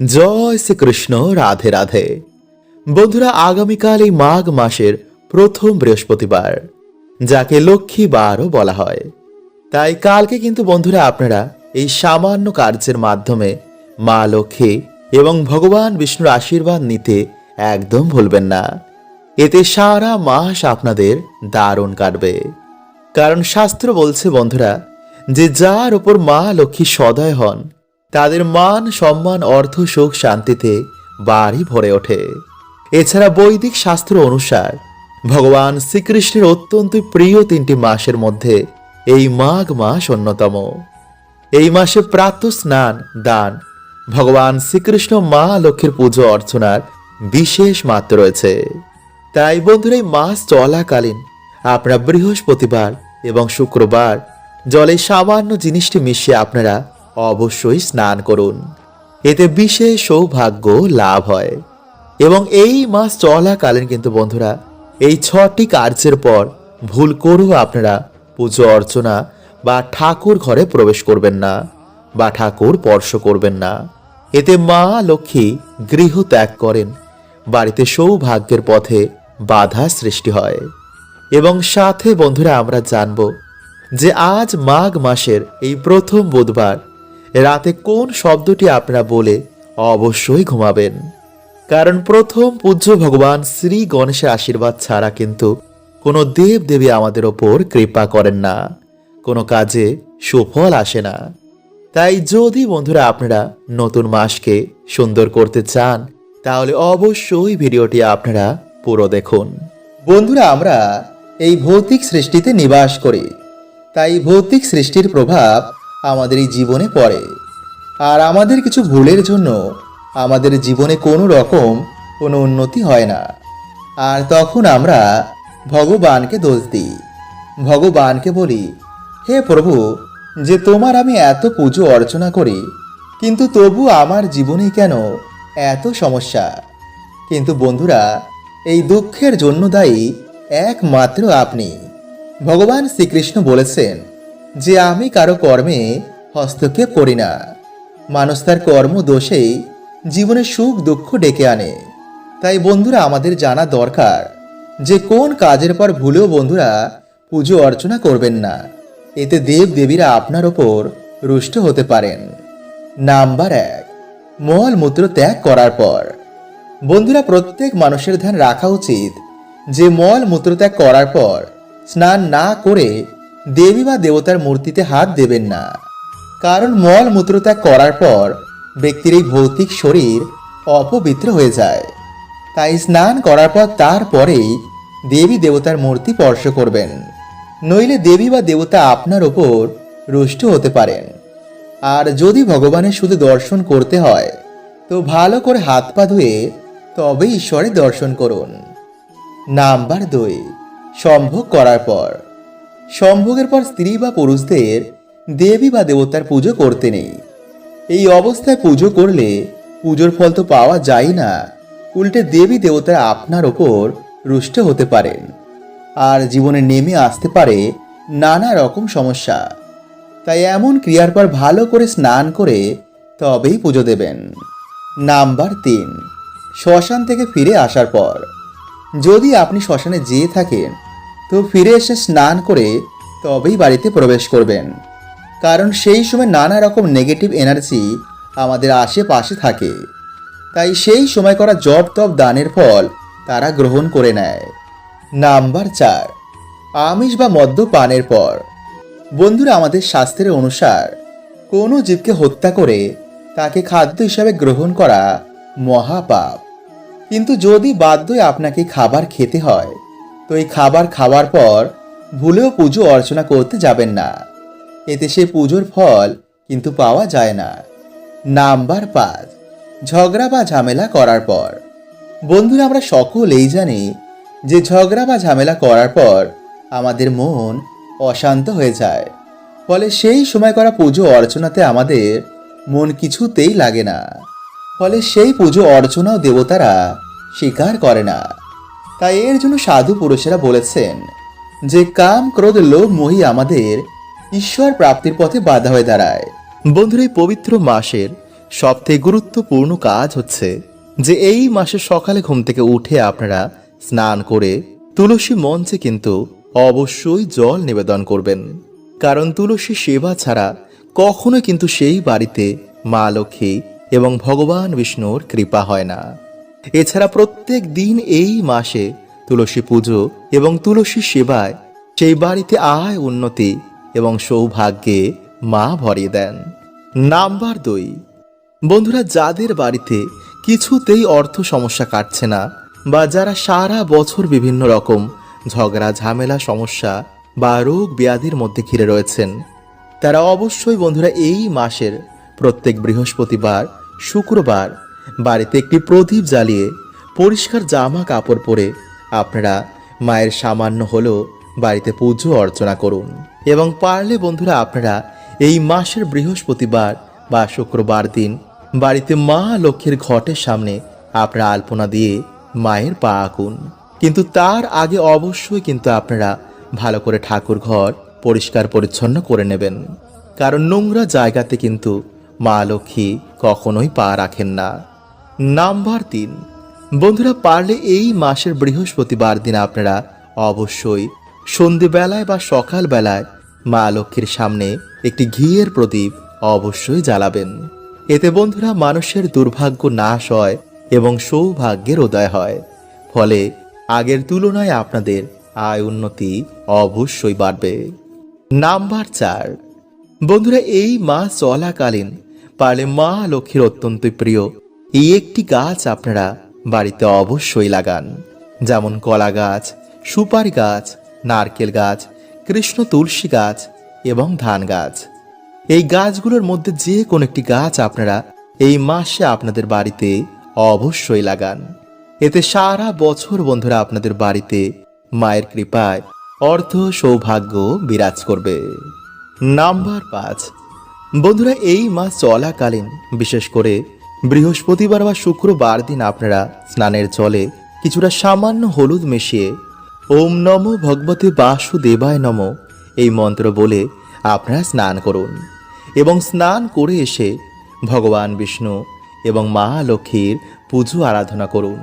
জয় শ্রীকৃষ্ণ, রাধে রাধে। বন্ধুরা, আগামীকাল এই মাঘ মাসের প্রথম বৃহস্পতিবার, যাকে লক্ষ্মী বারও বলা হয়। তাই কালকে কিন্তু বন্ধুরা আপনারা এই সামান্য কার্যের মাধ্যমে মা লক্ষ্মী এবং ভগবান বিষ্ণুর আশীর্বাদ নিতে একদম ভুলবেন না। এতে সারা মাস আপনাদের দারুণ কাটবে। কারণ শাস্ত্র বলছে বন্ধুরা, যে যার ওপর মা লক্ষ্মী সদয় হন তাদের মান, সম্মান, অর্থ, সুখ, শান্তিতে বাড়ি ভরে ওঠে। এছাড়া বৈদিক শাস্ত্র অনুসার ভগবান শ্রীকৃষ্ণের অত্যন্ত প্রিয় তিনটি মাসের মধ্যে এই মাঘ মাস অন্যতম। এই মাসে প্রাতঃ স্নান, দান, ভগবান শ্রীকৃষ্ণ মা লক্ষ্মীর পুজো অর্চনার বিশেষ মাত্র রয়েছে। তাই বন্ধুরা, এই মাস চলাকালীন আপনারা বৃহস্পতিবার এবং শুক্রবার জলে সামান্য জিনিসটি মিশিয়ে আপনারা অবশ্যই স্নান করুন। এতে বিশেষ সৌভাগ্য লাভ হয়। এবং এই মাস চলাকালীন কিন্তু বন্ধুরা, এই ছটি কার্যের পর ভুল করেও আপনারা পুজো অর্চনা বা ঠাকুর ঘরে প্রবেশ করবেন না বা ঠাকুর স্পর্শ করবেন না। এতে মা লক্ষ্মী গৃহ ত্যাগ করেন। বাড়িতে সৌভাগ্যের পথে বাধা সৃষ্টি হয়। এবং সাথে বন্ধুরা আমরা জানব যে আজ মাঘ মাসের এই প্রথম বুধবার রাতে কোন শব্দটি আপনারা বলে অবশ্যই ঘুমাবেন। কারণ প্রথম পূজ্য ভগবান শ্রী গণেশের আশীর্বাদ ছাড়া কিন্তু কোনো দেব দেবী আমাদের ওপর কৃপা করেন না। কোনো কাজে সুফল আসে না। তাই যদি বন্ধুরা আপনারা নতুন মাসকে সুন্দর করতে চান, তাহলে অবশ্যই ভিডিওটি আপনারা পুরো দেখুন। বন্ধুরা, আমরা এই ভৌতিক সৃষ্টিতে নিবাস করি। তাই ভৌতিক সৃষ্টির প্রভাব আমাদের এই জীবনে পড়ে। আর আমাদের কিছু ভুলের জন্য আমাদের জীবনে কোনো রকম কোনো উন্নতি হয় না। আর তখন আমরা ভগবানকে দোষ দিই। ভগবানকে বলি, হে প্রভু, যে তোমার আমি এত পুজো অর্চনা করি, কিন্তু তবু আমার জীবনে কেন এত সমস্যা? কিন্তু বন্ধুরা, এই দুঃখের জন্য দায়ী একমাত্র আপনি। ভগবান শ্রীকৃষ্ণ বলেছেন যে আমি কারও কর্মে হস্তক্ষেপ করি না। মানুষ তার কর্ম দোষেই জীবনে সুখ, দুঃখ ডেকে আনে। তাই বন্ধুরা, আমাদের জানা দরকার যে কোন কাজের পর ভুলেও বন্ধুরা পুজো অর্চনা করবেন না। এতে দেব দেবীরা আপনার ওপর রুষ্ট হতে পারেন। নাম্বার এক মলমূত্র ত্যাগ করার পর। বন্ধুরা, প্রত্যেক মানুষের ধ্যান রাখা উচিত যে মলমূত্র ত্যাগ করার পর স্নান না করে দেবী বা দেবতার মূর্তিতে হাত দেবেন না। কারণ মল মূত্রত্যাগ করার পর ব্যক্তির এই ভৌতিক শরীর অপবিত্র হয়ে যায়। তাই স্নান করার পর তারপরেই দেবী দেবতার মূর্তি স্পর্শ করবেন। নইলে দেবী বা দেবতা আপনার ওপর রুষ্ট হতে পারেন। আর যদি ভগবানের শুধু দর্শন করতে হয়, তো ভালো করে হাত পা ধুয়ে তবে ঈশ্বরের দর্শন করুন। নাম্বার দুই, সম্ভোগ করার পর। সম্ভোগের পর স্ত্রী বা পুরুষদের দেবী বা দেবতার পুজো করতে নেই। এই অবস্থায় পুজো করলে পুজোর ফল তো পাওয়া যায় না। উল্টে দেবী দেবতারা আপনার ওপর রুষ্ট হতে পারেন আর জীবনে নেমে আসতে পারে নানা রকম সমস্যা। তাই এমন ক্রিয়ার পর ভালো করে স্নান করে তবেই পুজো দেবেন। নাম্বার তিন, শ্মশান থেকে ফিরে আসার পর। যদি আপনি শ্মশানে যেয়ে থাকেন তো ফিরে এসে স্নান করে তবেই বাড়িতে প্রবেশ করবেন। কারণ সেই সময় নানা রকম নেগেটিভ এনার্জি আমাদের আশেপাশে থাকে। তাই সেই সময় করা জপ তপ দানের ফল তারা গ্রহণ করে নেয়। নাম্বার চার, আমিষ বা মদ্য পানের পর। বন্ধুরা, আমাদের শাস্ত্রের অনুসার কোনো জীবকে হত্যা করে তাকে খাদ্য হিসাবে গ্রহণ করা মহাপাপ। কিন্তু যদি বাধ্যই আপনাকে খাবার খেতে হয় তো এই খাবার খাওয়ার পর ভুলেও পুজো অর্চনা করতে যাবেন না। এতে সে পুজোর ফল কিন্তু পাওয়া যায় না। নাম্বার পাঁচ ঝগড়া বা ঝামেলা করার পর। বন্ধুরা, আমরা সকলেই জানি যে ঝগড়া বা ঝামেলা করার পর আমাদের মন অশান্ত হয়ে যায়। ফলে সেই সময় করা পুজো অর্চনাতে আমাদের মন কিছুতেই লাগে না। ফলে সেই পুজো অর্চনাও দেবতারা স্বীকার করে না। তাই এর জন্য সাধু পুরুষেরা বলেছেন, যে কাম ক্রোধ লোভ মোহি আমাদের, ঈশ্বর প্রাপ্তির পথে বাধা হয়ে দাঁড়ায়। বন্ধুরা, এই পবিত্র মাসের সবথেকে গুরুত্বপূর্ণ কাজ হচ্ছে যে এই মাসে সকালে ঘুম থেকে উঠে আপনারা স্নান করে তুলসী মঞ্চে কিন্তু অবশ্যই জল নিবেদন করবেন। কারণ তুলসী সেবা ছাড়া কখনো কিন্তু সেই বাড়িতে মা লক্ষ্মী এবং ভগবান বিষ্ণুর কৃপা হয় না। এছাড়া প্রত্যেক দিন এই মাসে তুলসী পুজো এবং তুলসী সেবায় সেই বাড়িতে আয় উন্নতি এবং সৌভাগ্যে মা ভরিয়ে দেন। নাম্বার দুই। বন্ধুরা, যাদের বাড়িতে কিছুতেই অর্থ সমস্যা কাটছে না বা যারা সারা বছর বিভিন্ন রকম ঝগড়া, ঝামেলা, সমস্যা বা রোগ ব্যাধির মধ্যে ঘিরে রয়েছেন, তারা অবশ্যই বন্ধুরা এই মাসের প্রত্যেক বৃহস্পতিবার, শুক্রবার বাড়িতে একটি প্রদীপ জ্বালিয়ে পরিষ্কার জামা কাপড় পরে আপনারা মায়ের সামান্য হলেও বাড়িতে পুজো অর্চনা করুন। এবং পারলে বন্ধুরা আপনারা এই মাসের বৃহস্পতিবার বা শুক্রবার দিন বাড়িতে মা লক্ষ্মীর ঘটের সামনে আপনারা আলপনা দিয়ে মায়ের পা আঁকুন। কিন্তু তার আগে অবশ্যই কিন্তু আপনারা ভালো করে ঠাকুর ঘর পরিষ্কার পরিচ্ছন্ন করে নেবেন। কারণ নোংরা জায়গাতে কিন্তু মা লক্ষ্মী কখনোই পা রাখেন না। নাম্বার তিন। বন্ধুরা, পারলে এই মাসের বৃহস্পতিবার দিন আপনারা অবশ্যই সন্ধেবেলায় বা সকালবেলায় মা লক্ষ্মীর সামনে একটি ঘিয়ের প্রদীপ অবশ্যই জ্বালাবেন। এতে বন্ধুরা, মানুষের দুর্ভাগ্য নাশ হয় এবং সৌভাগ্যের উদয় হয়। ফলে আগের তুলনায় আপনাদের আয় উন্নতি অবশ্যই বাড়বে। নাম্বার চার। বন্ধুরা, এই মাস চলাকালীন পারলে মা লক্ষ্মীর অত্যন্ত প্রিয় এই একটি গাছ আপনারা বাড়িতে অবশ্যই লাগান। যেমন কলা গাছ, সুপারি গাছ, নারকেল গাছ, কৃষ্ণ তুলসী গাছ এবং ধান গাছ। এই গাছগুলোর মধ্যে যে কোনো একটি গাছ আপনারা এই মাসে আপনাদের বাড়িতে অবশ্যই লাগান। এতে সারা বছর বন্ধুরা আপনাদের বাড়িতে মায়ের কৃপায় অর্থ সৌভাগ্য বিরাজ করবে। নাম্বার পাঁচ। বন্ধুরা, এই মাস চলাকালীন বিশেষ করে বৃহস্পতিবার বা শুক্রবার দিন আপনারা স্নানের জলে কিছুটা সামান্য হলুদ মিশিয়ে ওম নমো ভগবতে বাসুদেবায় নম এই মন্ত্র বলে আপনারা স্নান করুন এবং স্নান করে এসে ভগবান বিষ্ণু এবং মা লক্ষ্মীর পুজো আরাধনা করুন।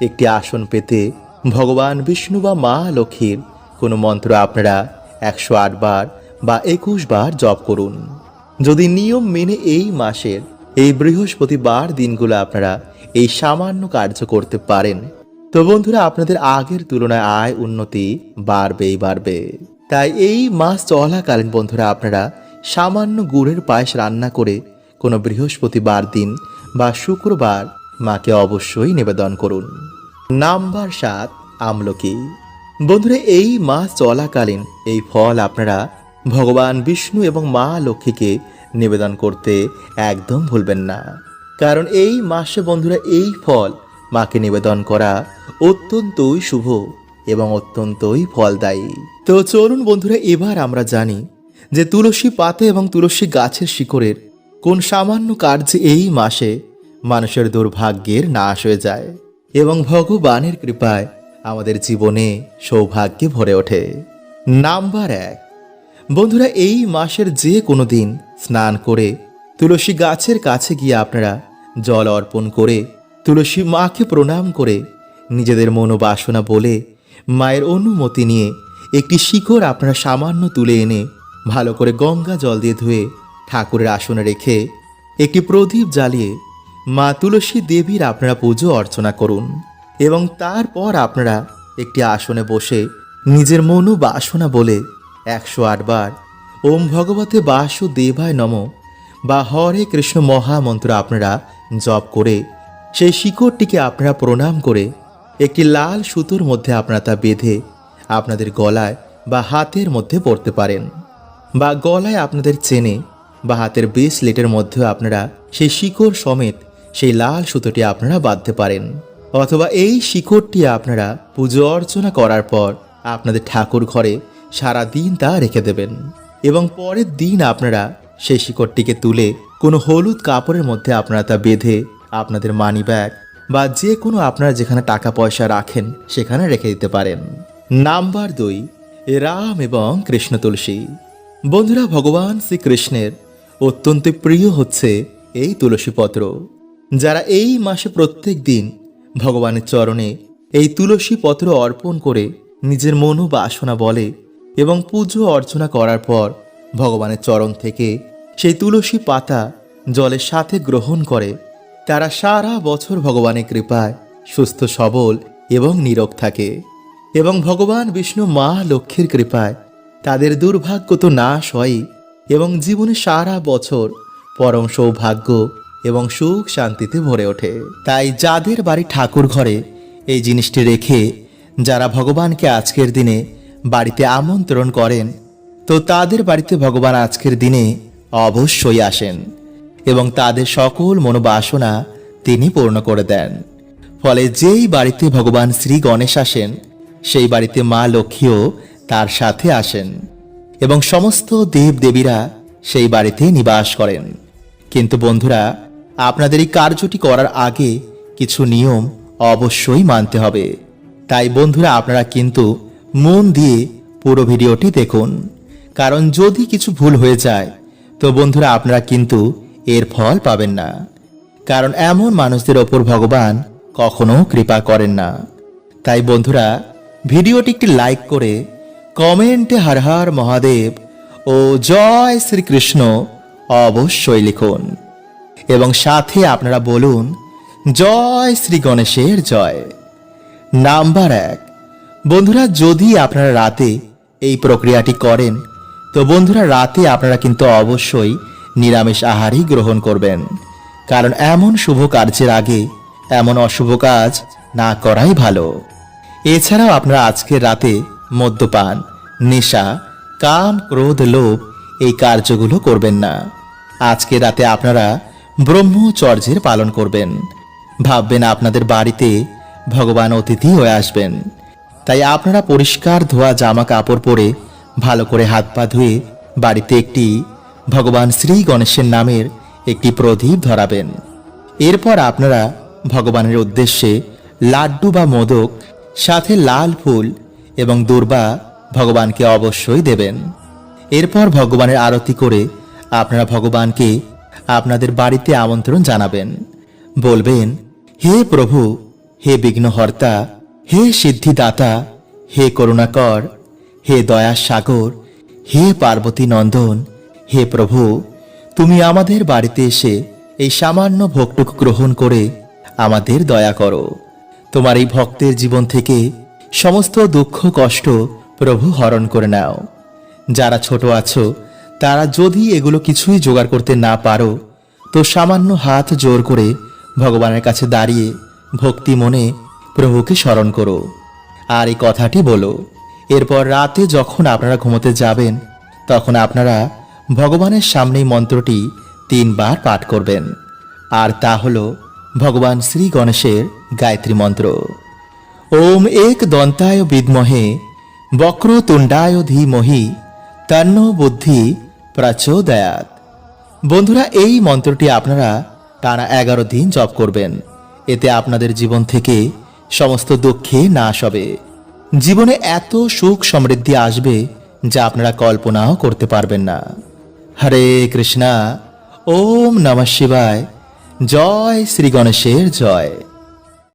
একটি আসন পেতে ভগবান বিষ্ণু বা মা লক্ষ্মীর কোনো মন্ত্র আপনারা একশো বার বা একুশ বার জপ করুন। যদি নিয়ম মেনে এই মাসের এই বৃহস্পতিবার দিনগুলো আপনারা এই সামান্য কার্য করতে পারেন। তো বন্ধুরা, আপনাদের আগের তুলনায় আয় উন্নতি বাড়বেই বাড়বে। তাই এই মাস চলাকালীন বন্ধুরা, আপনারা সামান্য গুড়ের পায়েস রান্না করে কোনো বৃহস্পতিবার দিন বা শুক্রবার মাকে অবশ্যই নিবেদন করুন। নাম্বার সাত, আমলকি। বন্ধুরা, এই মাস চলাকালীন এই ফল আপনারা ভগবান বিষ্ণু এবং মা লক্ষ্মীকে নিবেদন করতে একদম ভুলবেন না। কারণ এই মাসে বন্ধুরা এই ফল মাকে নিবেদন করা অত্যন্তই শুভ এবং অত্যন্তই ফলদায়ী। তো চলুন বন্ধুরা, এবার আমরা জানি যে তুলসী পাতে এবং তুলসী গাছের শিকড়ের কোন সামান্য কার্যে এই মাসে মানুষের দুর্ভাগ্যের নাশ হয়ে যায় এবং ভগবানের কৃপায় আমাদের জীবনে সৌভাগ্যে ভরে ওঠে। নাম্বার এক, বন্ধুরা, এই মাসের যে কোনো দিন স্নান করে তুলসী গাছের কাছে গিয়ে আপনারা জল অর্পণ করে তুলসী মাকে প্রণাম করে নিজেদের মনোবাসনা বলে মায়ের অনুমতি নিয়ে একটি শিকড় আপনারা সামান্য তুলে এনে ভালো করে গঙ্গা জল দিয়ে ধুয়ে ঠাকুরের আসনে রেখে একটি প্রদীপ জ্বালিয়ে মা তুলসী দেবীর আপনারা পুজো অর্চনা করুন এবং তারপর আপনারা একটি আসনে বসে নিজের মনো বাসনা বলে একশো আটবার ওম ভগবতে বাসুদেবায় নম। বা হরে কৃষ্ণ মহামন্ত্র আপনারা জপ করে সেই শিকড়টিকে আপনারা প্রণাম করে একটি লাল সুতোর মধ্যে আপনারা তা বেঁধে আপনাদের গলায় বা হাতের মধ্যে পড়তে পারেন বা গলায় আপনাদের চেনে বা হাতের ব্রেসলেটের মধ্যেও আপনারা সেই শিকড় সমেত সেই লাল সুতোটি আপনারা বাঁধতে পারেন। অথবা এই শিকড়টি আপনারা পুজো অর্চনা করার পর আপনাদের ঠাকুর ঘরে সারা দিন তা রেখে দেবেন। এবং পরের দিন আপনারা সেই শিকড়টিকে তুলে কোনো হলুদ কাপড়ের মধ্যে আপনারা তা বেঁধে আপনাদের মানি ব্যাগ বা যে কোনো আপনারা যেখানে টাকা পয়সা রাখেন সেখানে রেখে দিতে পারেন। নাম্বার দুই, রাম এবং কৃষ্ণ তুলসী। বন্ধুরা, ভগবান শ্রীকৃষ্ণের অত্যন্ত প্রিয় হচ্ছে এই তুলসী পত্র। যারা এই মাসে প্রত্যেক দিন ভগবানের চরণে এই তুলসী পত্র অর্পণ করে নিজের মনো মনোবাসনা বলে এবং পুজো অর্চনা করার পর ভগবানের চরণ থেকে সেই তুলসী পাতা জলের সাথে গ্রহণ করে, তারা সারা বছর ভগবানের কৃপায় সুস্থ, সবল এবং নীরব থাকে এবং ভগবান বিষ্ণু মা লক্ষ্মীর কৃপায় তাদের দুর্ভাগ্য তো নাশ হয় এবং জীবনে সারা বছর পরম সৌভাগ্য এবং সুখ শান্তিতে ভরে ওঠে। তাই যাদের বাড়ি ঠাকুর ঘরে এই জিনিসটি রেখে যারা ভগবানকে আজকের দিনে বাড়িতে আমন্ত্রণ করেন। তো তাদের বাড়িতে ভগবান আজকের দিনে অবশ্যই আসেন এবং তাদের সকল মনোবাসনা তিনি পূর্ণ করে দেন। ফলে যেই বাড়িতে ভগবান শ্রী গণেশ আসেন, সেই বাড়িতে মা লক্ষ্মীও তার সাথে আসেন এবং সমস্ত দেব দেবীরা সেই বাড়িতে নিবাস করেন। কিন্তু বন্ধুরা, আপনাদের এই কার্যটি করার আগে কিছু নিয়ম অবশ্যই মানতে হবে। তাই বন্ধুরা, আপনারা কিন্তু মন দিয়ে পুরো ভিডিওটি দেখুন। কারণ যদি কিছু ভুল হয়ে যায়, তো বন্ধুরা আপনারা কিন্তু এর ফল পাবেন না। কারণ এমন মানুষদের ওপর ভগবান কখনো কৃপা করেন না। তাই বন্ধুরা, ভিডিওটি একটি লাইক করে কমেন্টে হর হর মহাদেব ও জয় শ্রীকৃষ্ণ অবশ্যই লিখুন। এবং সাথে আপনারা বলুন, জয় শ্রী গণেশের জয়। নাম্বার এক। বন্ধুরা, যদি আপনারা রাতে এই প্রক্রিয়াটি করেন, তো বন্ধুরা, রাতে আপনারা কিন্তু অবশ্যই নিরামিষ আহারই গ্রহণ করবেন। কারণ এমন শুভ কার্যের আগে এমন অশুভ কাজ না করাই ভালো। এছাড়াও আপনারা আজকের রাতে মদ্যপান, নেশা, কাম, ক্রোধ, লোভ এই কার্যগুলো করবেন না। আজকে রাতে আপনারা ব্রহ্মচর্যের পালন করবেন। ভাববেন আপনাদের বাড়িতে ভগবান অতিথি হয়ে আসবেন। তাই আপনারা পরিষ্কার ধোয়া জামা কাপড় পরে ভালো করে হাত পা ধুয়ে বাড়িতে একটি ভগবান শ্রী গণেশের নামের একটি প্রদীপ ধরাবেন। এরপর আপনারা ভগবানের উদ্দেশ্যে লাড্ডু বা মোদক, সাথে লাল ফুল এবং দুর্বা ভগবানকে অবশ্যই দেবেন। এরপর ভগবানের আরতি করে আপনারা ভগবানকে আপনাদের বাড়িতে আমন্ত্রণ জানাবেন। বলবেন, হে প্রভু, হে বিঘ্নহর্তা হে সিদ্ধিদাতা, হে করুণাকর, হে দয়া সাগর, হে পার্বতী নন্দন, হে প্রভু, তুমি আমাদের বাড়িতে এসে এই সামান্য ভোগটুকু গ্রহণ করে আমাদের দয়া করো। তোমার এই ভক্তের জীবন থেকে সমস্ত দুঃখ, কষ্ট প্রভু হরণ করে নাও। যারা ছোট আছো, তারা যদি এগুলো কিছুই জোগাড় করতে না পারো, তো সামান্য হাত জোর করে ভগবানের কাছে দাঁড়িয়ে ভক্তি মনে প্রভুকে স্মরণ করো। আর এই কথাটি বলো, এরপর রাতে যখন আপনারা ঘুমোতে যাবেন, তখন আপনারা ভগবানের সামনেই মন্ত্রটি তিনবার পাঠ করবেন। আর তা হলো ভগবান শ্রী গণেশের গায়ত্রী মন্ত্র। ওম এক দন্তায় বিদ্মহে, বক্রতুণ্ডায় ধীমহি, তন্ন বুদ্ধি প্রচোদয়াত। বন্ধুরা, এই মন্ত্রটি আপনারা টানা এগারো দিন জপ করবেন। এতে আপনাদের জীবন থেকে সমস্ত দুঃখে নাশ হবে। জীবনে এত সুখ সমৃদ্ধি আসবে যা আপনারা কল্পনাও করতে পারবেন না। হরে কৃষ্ণা, ওম নমঃ শিবায়। জয় শ্রী গণেশের জয়।